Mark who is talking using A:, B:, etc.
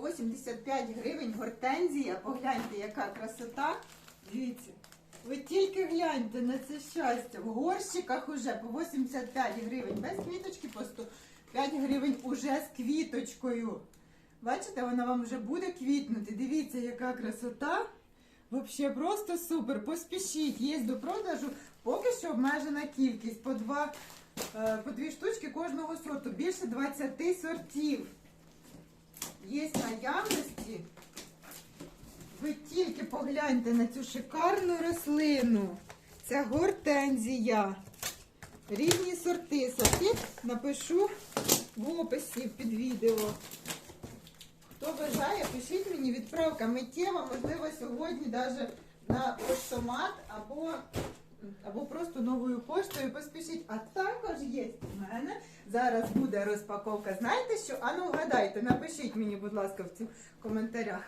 A: по 85 гривень гортензія. Погляньте, яка красота. Дивіться. Ви тільки гляньте на це щастя. В горщиках уже по 85 гривень. Без квіточки по 105 гривень уже з квіточкою. Бачите, вона вам вже буде квітнути. Дивіться, яка красота. Взагалі просто супер. Поспішіть. Є до продажу поки що обмежена кількість. По, два, е, по дві штучки кожного сорту. Більше 20 сортів. Є наявності. Ви тільки погляньте на цю шикарну рослину. Це гортензія. Різні сорти. Сорти напишу в описі під відео. Хто бажає, пишіть мені відправка миттєва, можливо, сьогодні навіть на поштомат або, або просто новою поштою поспішіть. А також є в мене зараз буде розпаковка. Знаєте що? Ану вгадайте, напишіть мені, будь ласка, в цих коментарях.